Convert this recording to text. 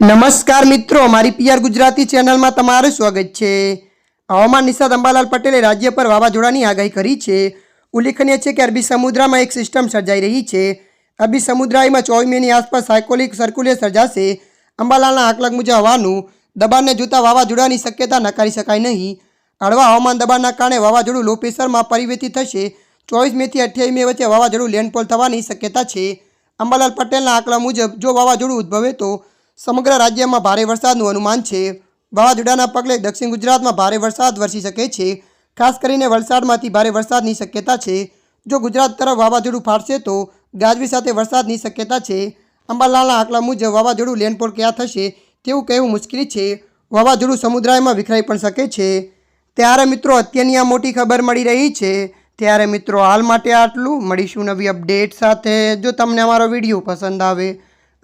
નમસ્કાર મિત્રો મારી પીઆર ગુજરાતી ચેનલમાં તમારું સ્વાગત છે. હવામાન નિષાદ અંબાલાલ પટેલે રાજ્ય પર વાવાઝોડાની આગાહી કરી છે. ઉલ્લેખનીય છે કે અરબી સમુદ્રમાં એક સિસ્ટમ સર્જાઈ રહી છે. અરબી સમુદ્રાયમાં ચોવીસ મેની આસપાસ સાયકોલિક સર્ક્યુલેટ સર્જાશે. અંબાલાલના આકલક મુજબ હવાનું દબાણને જોતા વાવાઝોડાની શક્યતા નકારી શકાય નહીં. હળવા હવામાન દબાણના કારણે વાવાઝોડું લો પ્રેશરમાં પરિવર્તિત થશે. ચોવીસ મેથી અઠ્યાવીસ મે વચ્ચે વાવાઝોડું લેન્ડફોલ થવાની શક્યતા છે. અંબાલાલ પટેલના આંકડા મુજબ, જો વાવાઝોડું ઉદ્ભવે તો સમગ્ર રાજ્યમાં ભારે વરસાદનું અનુમાન છે. વાવાઝોડાના પગલે દક્ષિણ ગુજરાતમાં ભારે વરસાદ વરસી શકે છે. ખાસ કરીને વલસાડમાંથી ભારે વરસાદની શક્યતા છે. જો ગુજરાત તરફ વાવાઝોડું ફાટશે તો ગાજવી સાથે વરસાદની શક્યતા છે. અંબાલાલના આંકડા મુજબ વાવાઝોડું લેન્ડફોલ ક્યાં થશે તેવું કહેવું મુશ્કેલ છે. વાવાઝોડું સમુદ્રમાં વિખરાઈ પણ શકે છે. ત્યારે મિત્રો, અત્યારની આ મોટી ખબર મળી રહી છે. ત્યારે મિત્રો, હાલ માટે આટલું. મળીશું નવી અપડેટ સાથે. જો તમને અમારો વીડિયો પસંદ આવે